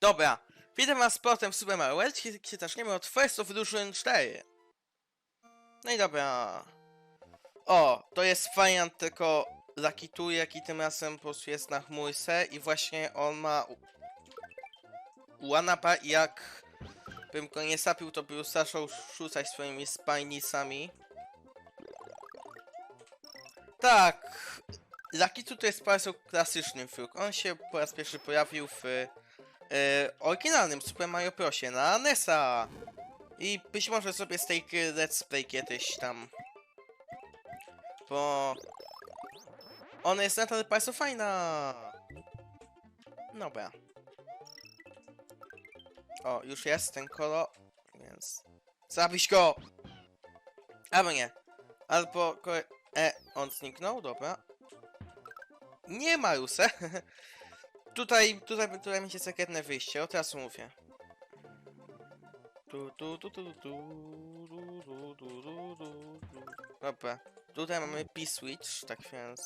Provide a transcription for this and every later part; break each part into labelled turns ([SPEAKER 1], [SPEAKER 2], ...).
[SPEAKER 1] Dobra, witam was z powrotem w Super Mario World, kiedy zaczniemy od First of Illusion 4. No i dobra. O, to jest wariant tylko Lucky jaki tym razem po prostu jest na chmurce i właśnie on ma Wanapa jak bym go nie sapił, to by zaczął rzucać swoimi spajnicami. Tak, Lucky Two to jest bardzo klasyczny wróg. On się po raz pierwszy pojawił w e, oryginalnym Super Mario Prosie na NESa. I być może sobie z tej gry Let's Play kiedyś tam. Bo ona jest nadal bardzo fajna. Dobra. O, już jest ten kolo, więc zabić go! Albo nie. Albo E, on zniknął, dobra. Nie ma Ruse. tutaj, tutaj, tutaj będzie sekretne wyjście, od razu mówię. Dobra, tutaj mamy P-Switch, tak więc...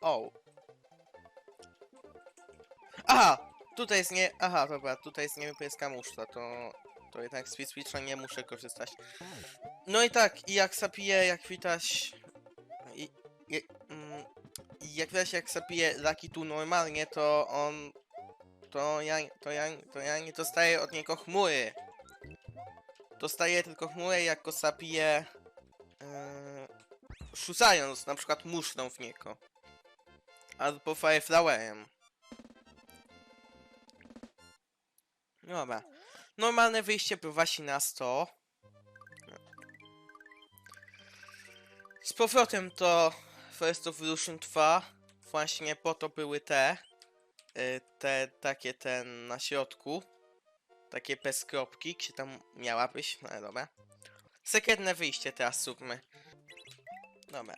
[SPEAKER 1] O! Aha! Tutaj jest nie... Aha, dobra, tutaj jest niebieska muszla, to... To jednak z P-Switcha nie muszę korzystać. No i tak, i jak zapiję, jak widać... Jak widać, jak zapiję Lucky tu normalnie, to on... To ja, to ja, to ja nie dostaję od niego chmury. Dostaję tylko chmurę, jak go zapiję... Yy, rzucając na przykład muszlą w niego. Albo fireflowerem. Dobra. Normalne wyjście prowadzi na 100. Z powrotem to First of Illusion 2. Właśnie po to były te. y, Te takie ten na środku. Takie bez kropki, gdzie tam miała być. No dobra. Sekretne wyjście teraz zróbmy. Dobra.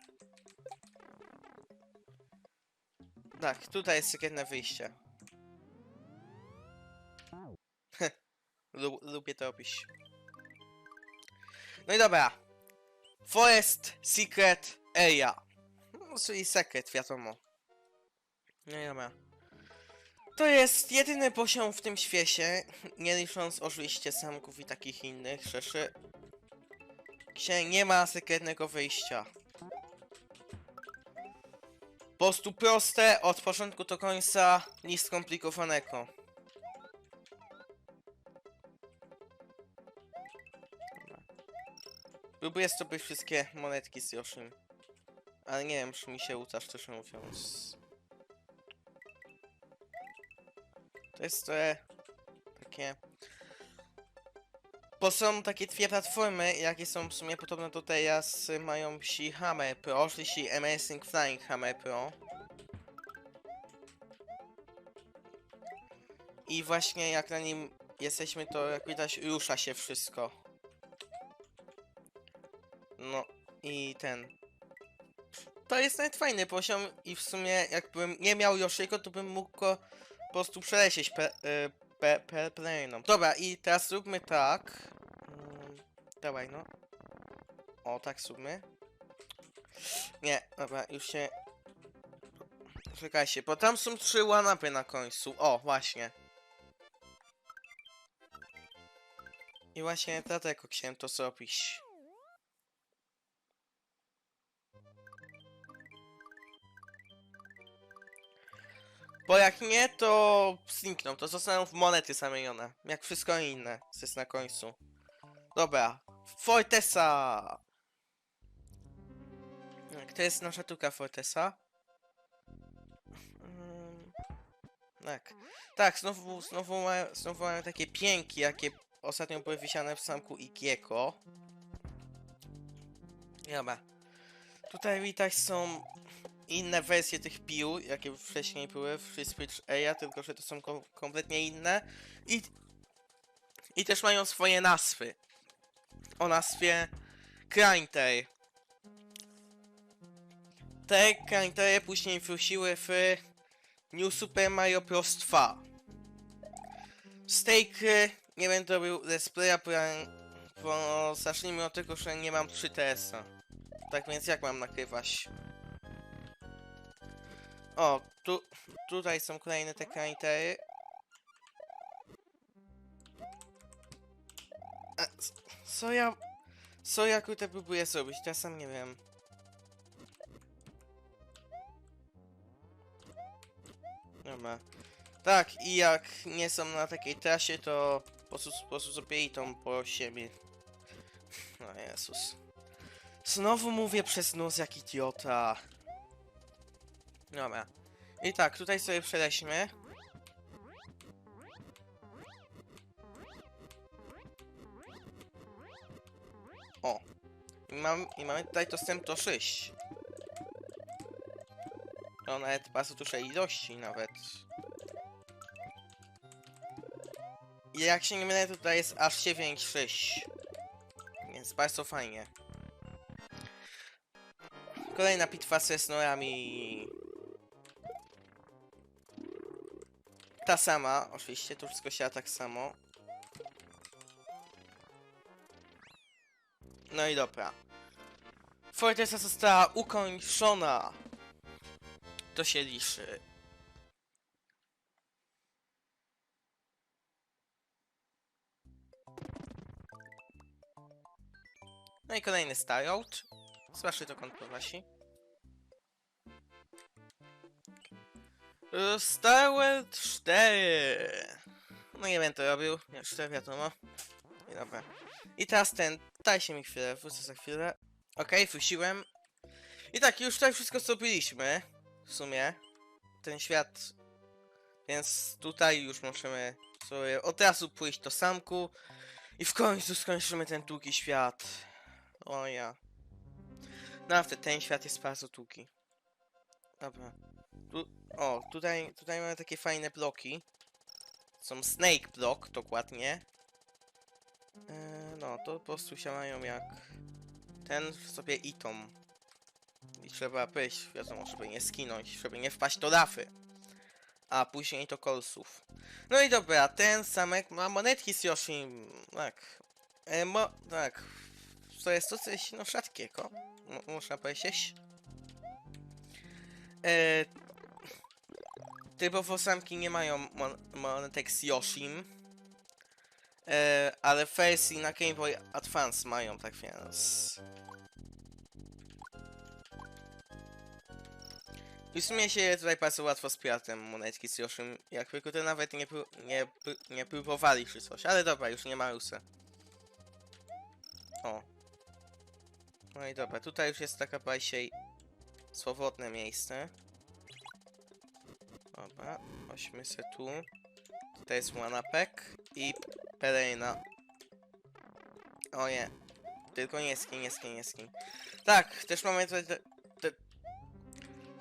[SPEAKER 1] Tak, tutaj jest sekretne wyjście. Lu lubię to robić. No i dobra. Forest Secret Area. No, czyli sekret, wiadomo. No i. To jest jedyny poziom w tym świecie, nie licząc oczywiście zamków i takich innych rzeczy, gdzie nie ma sekretnego wyjścia. Po prostu proste, od początku do końca, nic skomplikowanego. Próbuję zdobyć wszystkie monetki z Yoshim. Ale nie wiem, czy mi się uda, szczerze mówiąc. To jest trochę takie... Bo są takie dwie platformy, jakie są w sumie podobne do teraz, mają si Hammer Pro, czyli Amazing Flying Hammer Pro. I właśnie jak na nim jesteśmy, to jak widać rusza się wszystko. No i ten. To jest nawet fajny poziom i w sumie jakbym nie miał Yoshiego, to bym mógł go po prostu przelecieć pe, y, pe, pe. Dobra, i teraz zróbmy tak. Mm, dawaj no. O, tak zróbmy. Nie, dobra, już się... Czekajcie, bo tam są trzy one na końcu. O, właśnie. I właśnie dlatego chciałem to zrobić. Bo jak nie, to znikną. To zostaną w monety zamienione. Jak wszystko inne, co jest na końcu. Dobra. Fortesa! Tak, to jest nasza tuka Fortesa. Mm, Tak. Tak, znowu, znowu, ma, znowu mamy takie pięki, jakie ostatnio były wysiane w zamku Igieko. Dobra. Tutaj widać są inne wersje tych pił, jakie wcześniej były w Switch Area, tylko że to są kom kompletnie inne. I, I też mają swoje nazwy. O nazwie Cranter. Te Crantery później wróciły w New Super Mario Bros. 2. Z tej gry nie będę robił let's bo, bo zacznijmy od tego, że nie mam 3DS-a. Tak więc jak mam nagrywać? O, tu, tutaj są kolejne te kanitery. Co ja... Co ja kurde próbuję zrobić? Ja sam nie wiem. Dobra. Tak, i jak nie są na takiej trasie, to po prostu, zrobili tą po siebie. No Jezus. Znowu mówię przez nos jak idiota. Dobra. I tak, tutaj sobie przeleśmy. O. I, mam, I mamy tutaj dostęp do 6. To nawet bardzo dużej ilości nawet. I jak się nie mylę, to tutaj jest aż 9-6. Więc bardzo fajnie. Kolejna bitwa ze snorami. Ta sama, oczywiście, to wszystko się tak samo. No i dobra. Forteza została ukończona. To się liczy. No i kolejny Starroad. Zwłaszcza to kąt Starworld 4. No nie będę robił, to wiadomo. I dobra. I teraz ten, dajcie mi chwilę, wrócę za chwilę. Okej, wróciłem. I tak, już tutaj wszystko zrobiliśmy. W sumie. Ten świat. Więc tutaj już możemy sobie od razu pójść do samku. I w końcu skończymy ten długi świat. O ja. Naprawdę, ten świat jest bardzo długi. Dobra. Tu, o, tutaj, tutaj mamy takie fajne bloki. Są Snake Block, dokładnie. E, no, to po prostu się mają jak ten sobie itom. I trzeba być, wiadomo, żeby nie skinąć, żeby nie wpaść do lafy. A później to kolsów. No i dobra, ten samek ma monetki z Yoshim. Tak. E, mo, tak. To jest to coś no rzadkiego. Można powiedzieć. E, typowo samki nie mają mon monetek z Yoshim. E, ale w wersji na Game Boy Advance mają, tak więc... I w sumie się tutaj bardzo łatwo z piratem monetki z Yoshim, jakby to nawet nie, nie, nie próbowali czy coś, ale dobra, już nie ma Rusa. O. No i dobra, tutaj już jest taka bardziej swobodne miejsce. Dobra, chodźmy se tu. Tutaj jest Wanapek i Pereina. O nie. Tylko nie skin, nie skin, nie skin. Tak, też mamy tutaj te, te,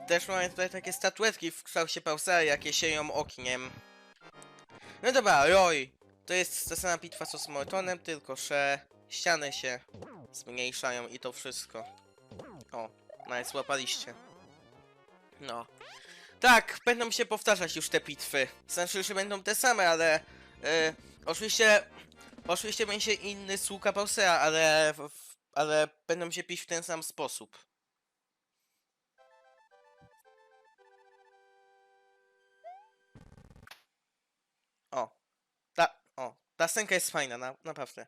[SPEAKER 1] Też mamy tutaj takie statuetki w kształcie pausera, jakie sieją ogniem. No dobra, Roy. To jest ta sama bitwa co z Mortonem, tylko że ściany się zmniejszają i to wszystko. O, nawet złapaliście. No. Tak, będą się powtarzać już te bitwy. Znaczy, że będą te same, ale... e, oczywiście... Oczywiście będzie inny sługa Pausera, ale... Ale będą się pić w ten sam sposób. O. Ta... O. Ta scenka jest fajna, na, naprawdę.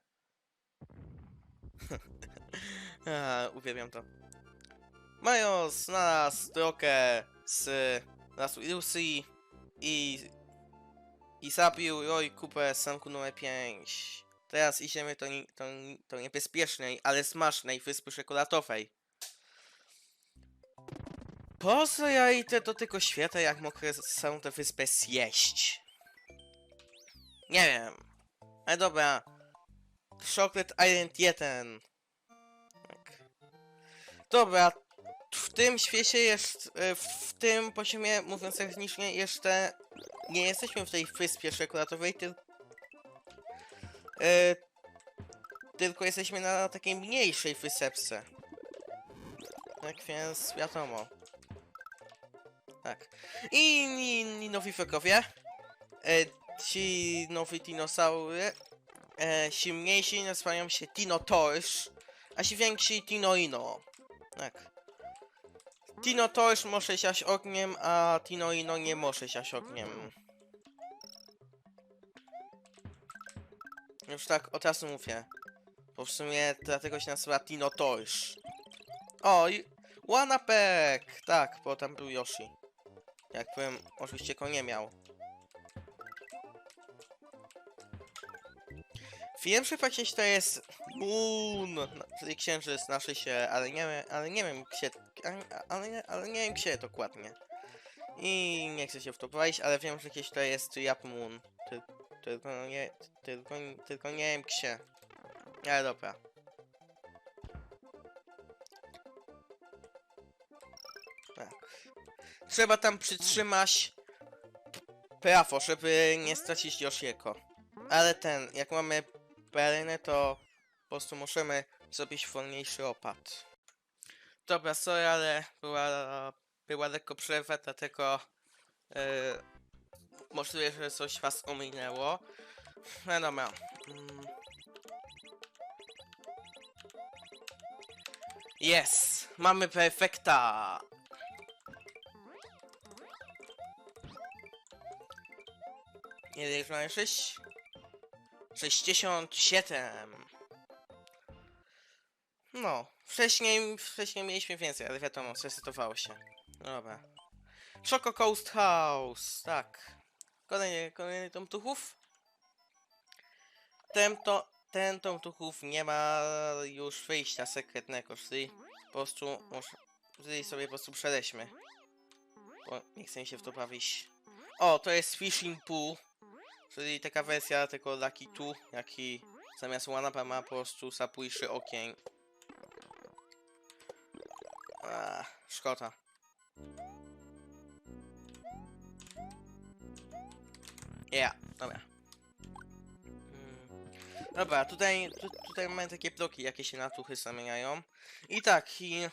[SPEAKER 1] A, uwielbiam to. Mają znalazł drogę z lasu Illusji i i zabił Roy kupę z zamku numer 5. Teraz idziemy do, do, do niebezpiecznej, ale smacznej wyspy czekoladowej. Po co ja idę do tego świata, jak mogę samą tę wyspę zjeść? Nie wiem. Ale dobra. Chocolate Island 1. Tak. Dobra. W tym świecie jest, e, w tym poziomie, mówiąc technicznie, jeszcze nie jesteśmy w tej wyspie czekoladowej, tyl... e, tylko jesteśmy na takiej mniejszej wysepce. Tak więc wiadomo. Tak. I inni nowi wrogowie. E, ci nowi dinosaury. E, ci mniejsi nazywają się Dinotaurs, a ci więksi Dinoino. Tak. Tino Torch może siać ogniem, a Tino Ino nie może siać ogniem. Już tak od razu mówię. Bo w sumie dlatego się nazywa Tino Toys. O, i Wanapek! Tak, bo tam był Yoshi. Jakbym oczywiście go nie miał. Wiem, że to jest Moon, no, czyli księżyc naszy się, ale nie ale nie wiem gdzie, ale, ale, nie wiem gdzie dokładnie. I nie chcę się w to wejść, ale wiem, że jakieś to jest Yap Moon. Ty, tylko nie, tylko, tylko nie wiem gdzie. Ale dobra. Tak. Trzeba tam przytrzymać prawo, żeby nie stracić Yoshiego. Ale ten, jak mamy pelenę, to po prostu możemy zrobić wolniejszy opad. Dobra, sorry, ale była, była lekko przerwa, dlatego yy, możliwe, że coś was ominęło. No dobra. Mm. Jest! Mamy perfekta! Ile już mamy? 6? 67. No, wcześniej, wcześniej mieliśmy więcej, ale wiadomo, zresetowało się. Dobra. Choco Coast House, tak. Kolejny, kolejny tom tuchów. Ten, to, ten tom tuchów nie ma już wyjścia sekretnego, czyli po prostu, czyli sobie po prostu przeleśmy. Bo nie chcę się w to bawić. O, to jest Fishing Pool. Czyli taka wersja tego Lucky 2, jaki zamiast Wanapa ma po prostu sapujszy okień. Ah, szkoda. Ja, dobra. Mm. Dobra, tutaj, tu, tutaj mamy takie bloki, jakie się na tuchy zamieniają. I tak, i...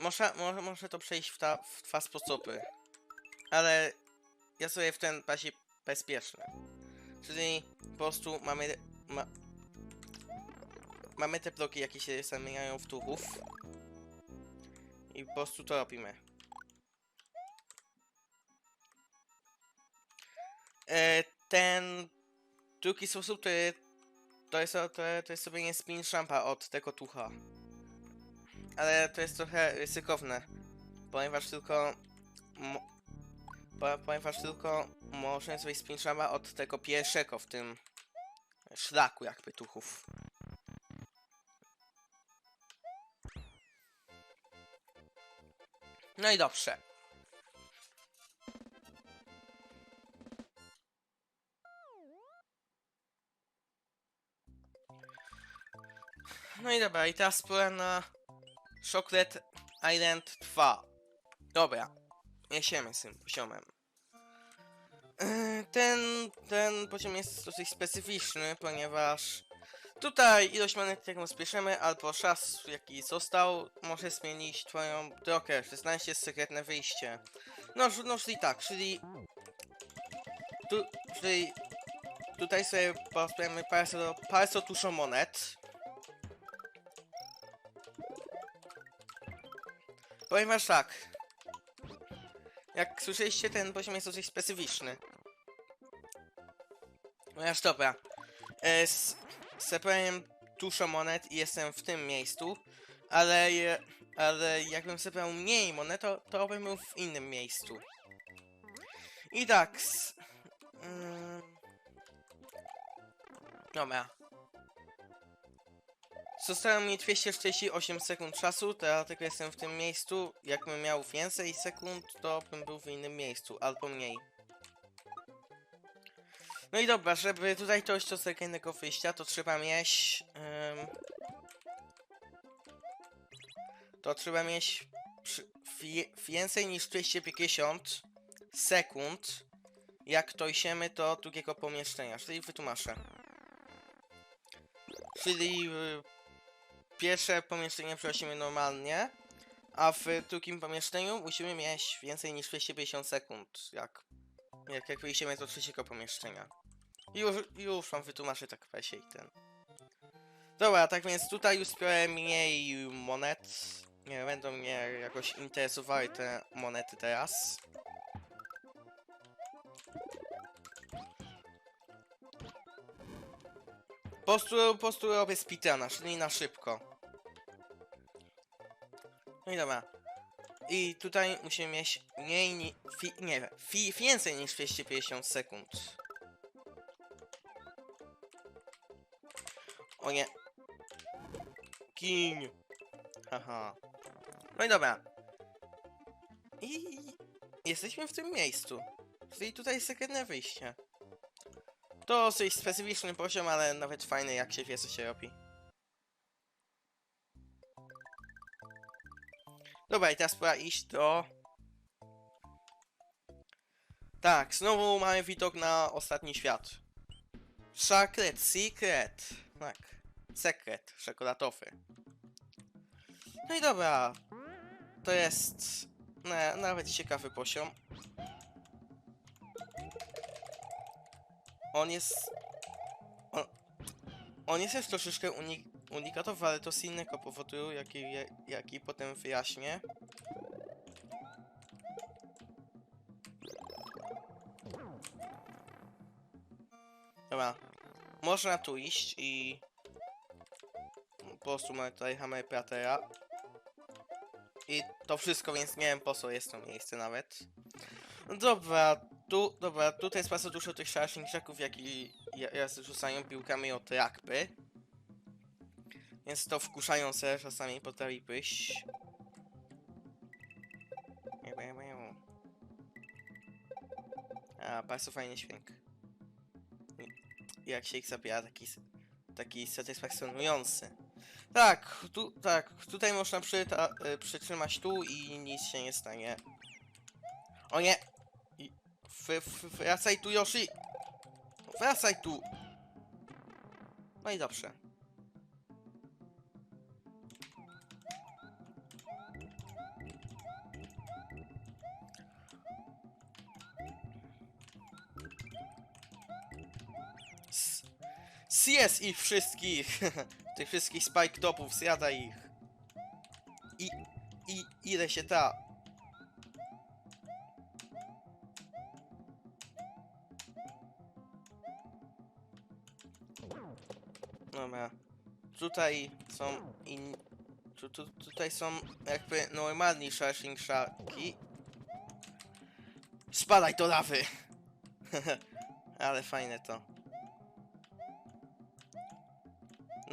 [SPEAKER 1] Może, może, to przejść w, ta, w dwa sposoby. Ale ja sobie w ten bardziej bezpieczny. Czyli po prostu mamy... Ma, mamy te bloki, jakie się zamieniają w tuchów. I po prostu to robimy. E, ten drugi sposób to, to, jest, to, to jest sobie nie spin szampa od tego tucha. Ale to jest trochę ryzykowne, ponieważ tylko... po- Ponieważ tylko można sobie spin szampa od tego pierwszego w tym szlaku jakby tuchów. No i dobrze. No i dobra, i teraz pora na Chocolate Island 2. Dobra, niesiemy z tym poziomem. Yy, Ten, ten poziom jest dosyć specyficzny, ponieważ tutaj ilość monet, jaką spieszymy, albo czas, jaki został, może zmienić twoją drogę. 16 jest sekretne wyjście. No, no czyli tak, czyli... Tu, czyli... Tutaj sobie pozbieramy bardzo, bardzo dużo monet. Ponieważ tak. Jak słyszeliście, ten poziom jest dosyć specyficzny. Ponieważ dobra. E, Zebrałem dużo monet i jestem w tym miejscu, ale, ale jakbym zebrał mniej monet, to, to bym był w innym miejscu. I tak. s- Mm, dobra. Zostało mi 248 sekund czasu, dlatego jestem w tym miejscu. Jakbym miał więcej sekund, to bym był w innym miejscu, albo mniej. No i dobra, żeby tutaj dojść do kolejnego wyjścia, to trzeba mieć... to trzeba mieć przy, więcej niż 250 sekund, jak dojdziemy do drugiego pomieszczenia, czyli wytłumaczę. Czyli y, pierwsze pomieszczenie przenosimy normalnie, a w drugim pomieszczeniu musimy mieć więcej niż 250 sekund, jak, jak, jak wyjdziemy do trzeciego pomieszczenia. Już, już wam wytłumaczę tak i ten. Dobra, tak więc tutaj już zbiorę mniej monet. Nie będą mnie jakoś interesowały te monety teraz. Po prostu, robię speedruna, czyli na szybko. No i dobra. I tutaj musimy mieć mniej ni... Fi, nie fi, więcej niż 250 sekund. O nie. Kin. Haha. No i dobra. I jesteśmy w tym miejscu. Czyli tutaj jest sekretne wyjście. To dosyć specyficzny poziom, ale nawet fajny jak się wie co się robi. Dobra, i teraz pora iść do... Tak, znowu mamy widok na ostatni świat. Chocolate Secret. Tak. Sekret czekoladowy. No i dobra. To jest... Na, nawet ciekawy poziom. On jest... On, on jest też troszeczkę unik unikatowy, ale to z innego powodu, jaki, jaki potem wyjaśnię. Dobra. Można tu iść i... Po prostu mamy tutaj Hammer Pratera. I to wszystko, więc nie wiem po co jest to miejsce nawet. No Dobra, tu, dobra, tutaj jest bardzo dużo tych szarszych krzaków, jak i ja rzucają piłkami od rugby. Więc to wkurzające czasami potrafi być. A, bardzo fajny dźwięk. Jak się ich zabiera, taki, taki satysfakcjonujący. Tak, tu, tak, tutaj można przyta, y, przytrzymać tu i nic się nie stanie. O nie! W, wracaj tu, Yoshi! Wracaj tu! No i dobrze. Zjedz ich wszystkich! Tych wszystkich spike topów, zjadaj ich. I, i, ile się da. Dobra. Tutaj są in... Tu, tu, tutaj są jakby normalni Shashing Sharki. Spadaj do lawy! Ale fajne to.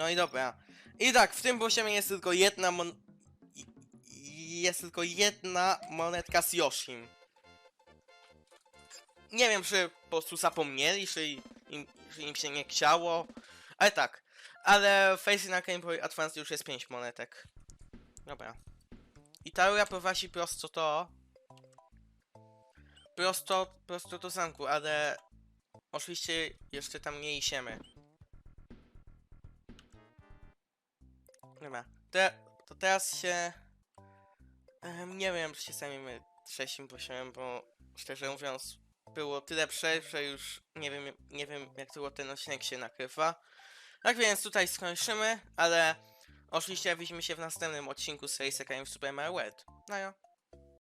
[SPEAKER 1] No i dobra. I tak, w tym poziomie jest tylko jedna mon... Jest tylko jedna monetka z Yoshim. Nie wiem, czy po prostu zapomnieli, czy im, czy im się nie chciało. Ale tak. Ale Face na Game Boy Advance już jest 5 monetek. Dobra. I ta rura prowadzi prosto to. Prosto, prosto do zamku, ale oczywiście jeszcze tam nie idziemy. Dobra. Te, to teraz się... nie wiem, czy się zajmiemy trzecim poziomem, bo szczerze mówiąc było tyle przerw, że już nie wiem, nie wiem jak długo ten odcinek się nakrywa. Tak więc tutaj skończymy, ale oczywiście widzimy się w następnym odcinku serii Sekałem w Super Mario World. No jo.